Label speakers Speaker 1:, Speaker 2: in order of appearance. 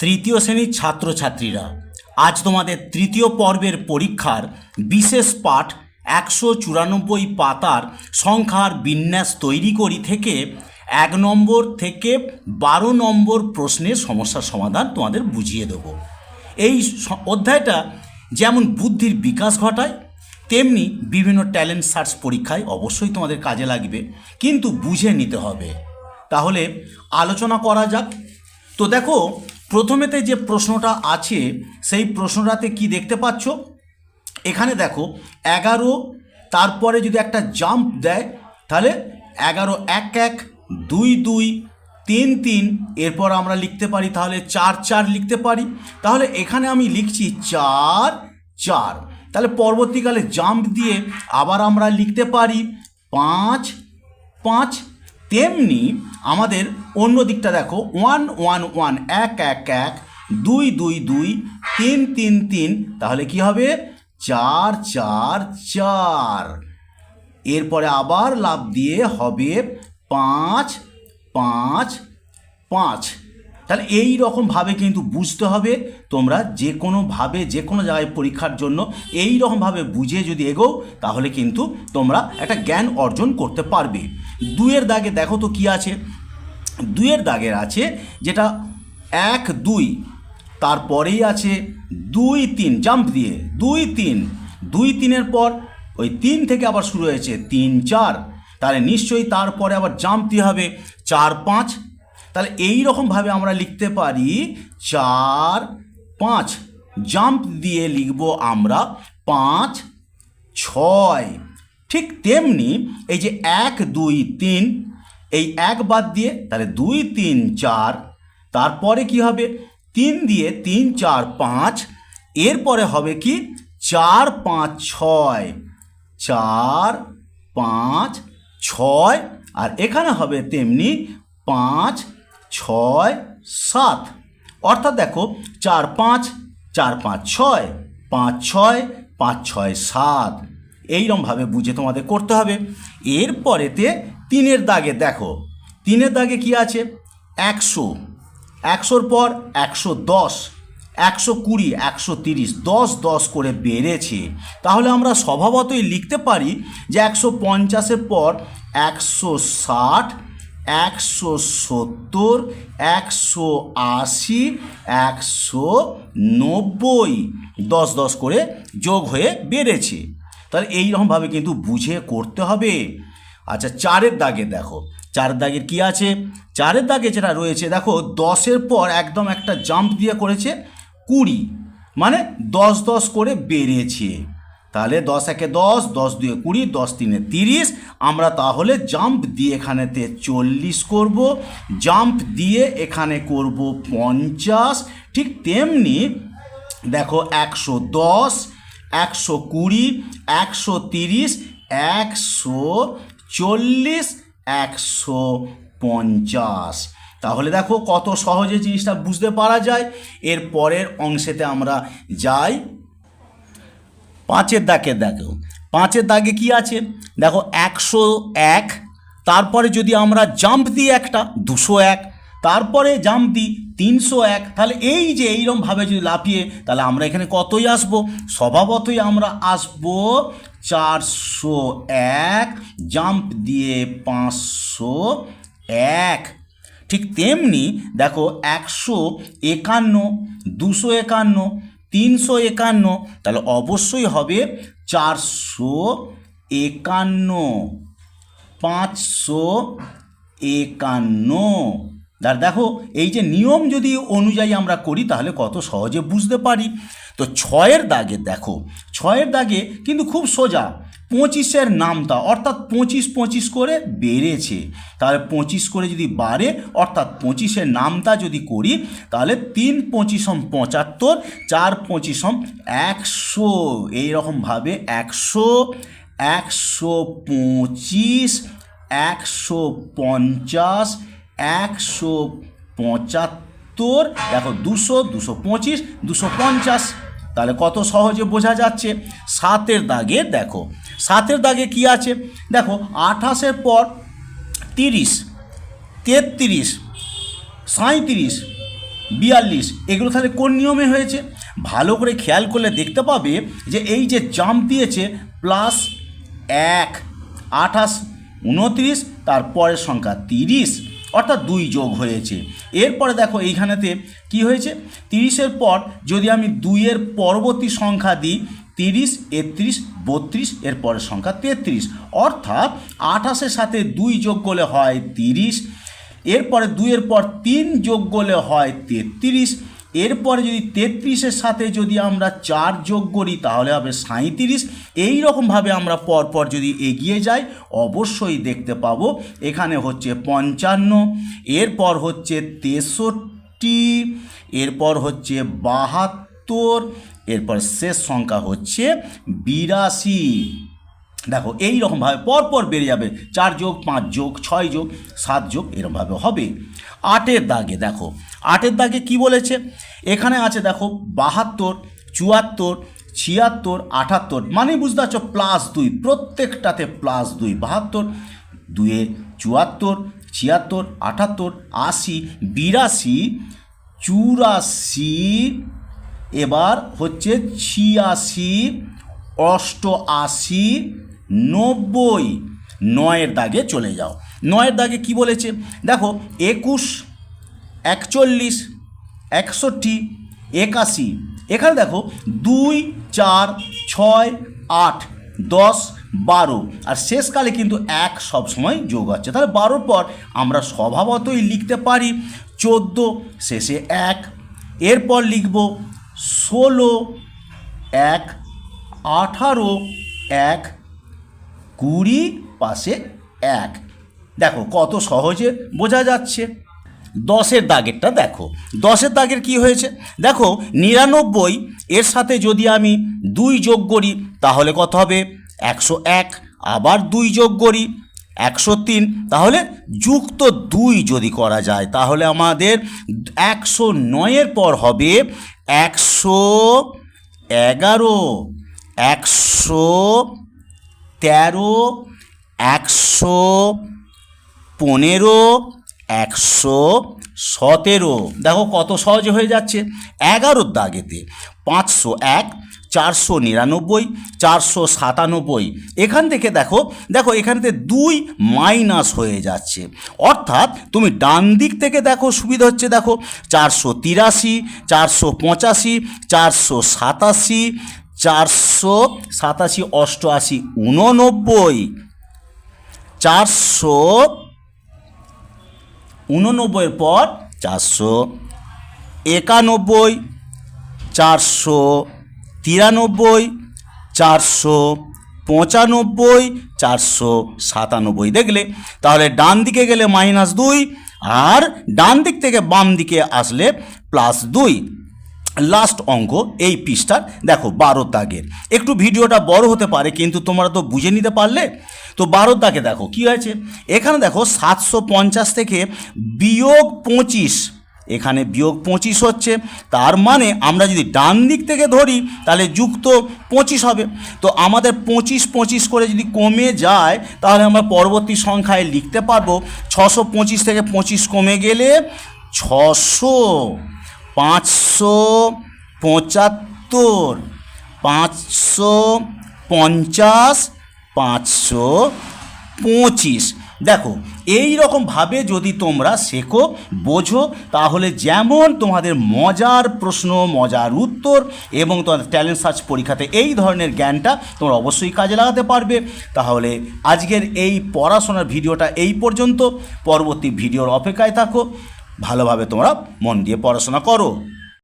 Speaker 1: তৃতীয় শ্রেণির ছাত্রছাত্রীরা। আজ তোমাদের তৃতীয় পর্বের পরীক্ষার বিশেষ পাঠ একশো চুরানব্বই পাতার সংখ্যার বিন্যাস তৈরি করি থেকে এক নম্বর থেকে বারো নম্বর প্রশ্নের সমস্যার সমাধান তোমাদের বুঝিয়ে দেব। এই অধ্যায়টা যেমন বুদ্ধির বিকাশ ঘটায়, তেমনি বিভিন্ন ট্যালেন্ট সার্চ পরীক্ষায় অবশ্যই তোমাদের কাজে লাগবে, কিন্তু বুঝে নিতে হবে। তাহলে আলোচনা করা যাক। তো দেখো প্রথমেতে যে প্রশ্নটা আছে, সেই প্রশ্নটাতে কি দেখতে পাচ্ছ? এখানে দেখো, এগারো, তারপরে যদি একটা জাম্প দেয়, তাহলে এগারো এক এক, দুই দুই, তিন তিন, এরপর আমরা লিখতে পারি তাহলে চার চার লিখতে পারি। তাহলে এখানে আমি লিখছি চার চার। তাহলে পরবর্তীকালে জাম্প দিয়ে আবার আমরা লিখতে পারি পাঁচ পাঁচ তেমনি আমাদের অন্য দিকটা দেখো ওয়ান ওয়ান ওয়ান এক এক এক, দুই দুই দুই, তিন তিন তিন, তাহলে কি হবে? চার চার চার। এরপরে আবার লাভ দিয়ে হবে পাঁচ পাঁচ পাঁচ। তাহলে এই রকমভাবে কিন্তু বুঝতে হবে তোমরা যে কোনোভাবে যে কোনো জায়গায় পরীক্ষার জন্য এই রকমভাবে বুঝে যদি এগো তাহলে কিন্তু তোমরা একটা জ্ঞান অর্জন করতে পারবে। দুয়ের দাগে দেখো তো কি আছে? দুইয়ের দাগের আছে যেটা এক, দুই, তারপরেই আছে দুই, তিন জাম্প দিয়ে। দুই, তিন, দুই, তিনের পর ওই তিন থেকে আবার শুরু হয়েছে তিন, চার। তাহলে নিশ্চয়ই তারপরে আবার জাম্প দিয়ে হবে চার, পাঁচ তাহলে এই রকমভাবে আমরা লিখতে পারি চার পাঁচ। জাম্প দিয়ে লিখব আমরা পাঁচ, ছয়। ঠিক তেমনি এই যে এক, দুই, তিন, এই এক বাদ দিয়ে তাহলে দুই, তিন, চার। তারপরে কি হবে? তিন দিয়ে তিন, চার, পাঁচ। এরপরে হবে কি? চার, পাঁচ, ছয়। চার, পাঁচ, ছয়। আর এখানে হবে তেমনি পাঁচ ছয়, সাত। অর্থাৎ দেখো, চার, পাঁচ চার, পাঁচ, ছয় পাঁচ ছয় পাঁচ, ছয়, সাত। এইরমভাবে বুঝে তোমাদের করতে হবে। এরপরেতে তিনের দাগে দেখো, তিনের দাগে কি আছে? একশো। একশোর পর একশো দশ, একশো কুড়ি, একশো তিরিশ, দশ দশ করে বেড়েছে। তাহলে আমরা স্বভাবতই লিখতে পারি যে একশো পঞ্চাশের পর একশো ষাট একশো সত্তর, একশো আশি, একশো নব্বই। দশ দশ করে যোগ হয়ে বেড়েছে। তাহলে এইরকমভাবে কিন্তু বুঝে করতে হবে। আচ্ছা চারের দাগে দেখো। চারের দাগের কি আছে? চারের দাগে যেটা রয়েছে, দেখো, দশের পর একদম একটা জাম্প দিয়ে করেছে কুড়ি। মানে দশ দশ করে বেড়েছে। তাহলে দশ একে দশ দশ দুয়ে কুড়ি, দশ তিনে তিরিশ। আমরা তাহলে জাম্প দিয়ে এখানেতে চল্লিশ করব। জাম্প দিয়ে এখানে করব পঞ্চাশ। ঠিক তেমনি দেখো একশো দশ, একশো কুড়ি, একশো তিরিশ, একশো চল্লিশ, একশো পঞ্চাশ। তাহলে দেখো কত সহজে জিনিসটা বুঝতে পারা যায়। এর পরের অংশেতে আমরা যাই। পাঁচের দাগে। দেখো পাঁচের দাগে কি আছে? দেখো, একশো এক, তারপরে যদি আমরা জাম্প দিই একটা, দুশো এক, তারপরে জাম্প দিই তিনশো এক, তাহলে এই যে এইরকমভাবে যদি লাফিয়ে, তাহলে আমরা এখানে কতই আসব? স্বভাবতই আমরা আসব চারশো এক জাম্প দিয়ে পাঁচশো এক। ঠিক তেমনি, দেখো, একশো একান্ন, দুশো একান্ন তিনশো একান্ন, তাহলে অবশ্যই হবে চারশো একান্ন, পাঁচশো একান্ন। আর দেখো, এই যে নিয়ম যদি অনুযায়ী আমরা করি, তাহলে কত সহজে বুঝতে পারি। তো ছয়ের দাগে দেখো, ছয়ের দাগে কিন্তু খুব সোজা। পঁচিশের নামটা, অর্থাৎ পঁচিশ পঁচিশ করে বেড়েছে। তাহলে পঁচিশ করে যদি বাড়ে, অর্থাৎ পঁচিশের নামটা যদি করি, তাহলে তিন পঁচিশম পঁচাত্তর, চার পঁচিশম একশো এইরকমভাবে একশো একশো পঁচিশ, একশো পঞ্চাশ, একশো পঁচাত্তর, দেখো দুশো দুশো পঁচিশ, দুশো পঞ্চাশ। তাহলে কত সহজে বোঝা যাচ্ছে? সাতের দাগে দেখো। সাতের দাগে কি আছে? দেখো, আঠাশের পর তিরিশ, তেত্রিশ, সাঁইত্রিশ, বিয়াল্লিশ, এগুলো তাহলে কোন নিয়মে হয়েছে? ভালো করে খেয়াল করলে দেখতে পাবে যে এই যে জাম্প দিয়েছে, প্লাস এক, আঠাশ, উনত্রিশ, তারপরের সংখ্যা তিরিশ, অর্থাৎ দুই যোগ হয়েছে। এরপরে দেখো, এইখানেতে কি হয়েছে? তিরিশের পর যদি আমি দুইয়ের পরবর্তী সংখ্যা দিই তিরিশ, একত্রিশ, বত্রিশ এর পরের সংখ্যা তেত্রিশ। অর্থাৎ আঠাশের সাথে দুই যোগ করলে হয় তিরিশ, এরপরে দুইয়ের পর তিন যোগ করলে হয় তেত্রিশ, এরপরে যদি তেত্রিশের সাথে যদি আমরা চার যোগ করি তাহলে হবে সাঁইত্রিশ। এই রকমভাবে আমরা পরপর যদি এগিয়ে যাই, অবশ্যই দেখতে পাবো এখানে হচ্ছে পঞ্চান্ন, এরপর হচ্ছে তেষট্টি, এরপর হচ্ছে বাহাত্তর এরপর শেষ সংখ্যা হচ্ছে বিরাশি। দেখো এই রকমভাবে পরপর বেড়ে যাবে। চার যোগ, পাঁচ যোগ, ছয় যোগ, সাত যোগ এরকমভাবে হবে। আটের দাগে, দেখো, আটের দাগে কি বলেছে? এখানে আছে, দেখো, বাহাত্তর, চুয়াত্তর, ছিয়াত্তর, আটাত্তর। মানে বুঝতে পারছ প্লাস দুই, প্রত্যেকটাতে প্লাস দুই, বাহাত্তর, দুয়ে চুয়াত্তর, ছিয়াত্তর, আটাত্তর, আশি, বিরাশি, চুরাশি এবার হচ্ছে ছিয়াশি, অষ্টআশি, নব্বই। নয়ের দাগে চলে যাও। নয়ের দাগে কি বলেছে? দেখো, একুশ, একচল্লিশ, একষট্টি, একাশি। এখানে দেখো, দুই, চার, ছয়, আট, দশ, বারো। আর শেষকালে কিন্তু এক সবসময় যোগ হচ্ছে তাহলে বারোর পর আমরা স্বভাবতই লিখতে পারি চোদ্দ, শেষে এক। এরপর লিখব ষোলো, এক, আঠারো, এক, কুড়ি, পাশে এক। দেখো কত সহজে বোঝা যাচ্ছে। দশের দাগেরটা দেখো। দশের দাগের কি হয়েছে? দেখো নিরানব্বই, এর সাথে যদি আমি দুই যোগ করি, তাহলে কত হবে? একশো এক, আবার দুই যোগ করি, একশো তিন। তাহলে যুক্ত দুই যদি করা যায়, তাহলে আমাদের একশো নয়ের পর হবে একশো এগারো, একশো তেরো, একশো পনেরো, একশো সতেরো। দেখো কত সহজে হয়ে যাচ্ছে। এগারোর দাগেতে পাঁচশো এক চারশো নিরানব্বই, চারশো সাতানব্বই। এখান থেকে দেখো দেখো এখান থেকে দুই মাইনাস হয়ে যাচ্ছে। অর্থাৎ তুমি ডান দিক থেকে দেখো সুবিধা হচ্ছে দেখো, চারশো তিরাশি, চারশো পঁচাশি, চারশো সাতাশি চারশো সাতাশি, অষ্টআশি, উননব্বই। চারশো উননব্বইয়ের পর চারশো একানব্বই, চারশো তিরানব্বই, চারশো পঁচানব্বই, চারশো সাতানব্বই। দেখলে, তাহলে ডান দিকে গেলে মাইনাস দুই, আর ডান দিক থেকে বাম দিকে আসলে প্লাস দুই। লাস্ট অঙ্ক, এই পৃষ্ঠার, দেখো, বারো দাগের। একটু ভিডিওটা বড় হতে পারে, কিন্তু তোমরা তো বুঝে নিতে পারলে। তো বারো দাগে দেখো, কি হয়েছে? এখানে দেখো, সাতশো পঞ্চাশ থেকে বিয়োগ পঁচিশ। এখানে বিয়োগ পঁচিশ হচ্ছে, তার মানে আমরা যদি ডান দিক থেকে ধরি, তাহলে যুক্ত পঁচিশ হবে। তো আমাদের পঁচিশ পঁচিশ করে যদি কমে যায়, তাহলে আমরা পরবর্তী সংখ্যায় লিখতে পারব, ছশো পঁচিশ থেকে পঁচিশ কমে গেলে ছশো, পাঁচশো পঁচাত্তর, পাঁচশো পঞ্চাশ, পাঁচশো পঁচিশ। দেখো এই রকমভাবে যদি তোমরা শেখো, বোঝো, তাহলে যেমন তোমাদের মজার প্রশ্ন, মজার উত্তর এবং তোমাদের ট্যালেন্ট সার্চ পরীক্ষাতে এই ধরনের জ্ঞানটা তোমরা অবশ্যই কাজে লাগাতে পারবে। তাহলে আজকের এই পড়াশোনার ভিডিওটা এই পর্যন্ত। পরবর্তী ভিডিওর অপেক্ষায় থাকো। ভালোভাবে তোমরা মন দিয়ে পড়াশোনা করো।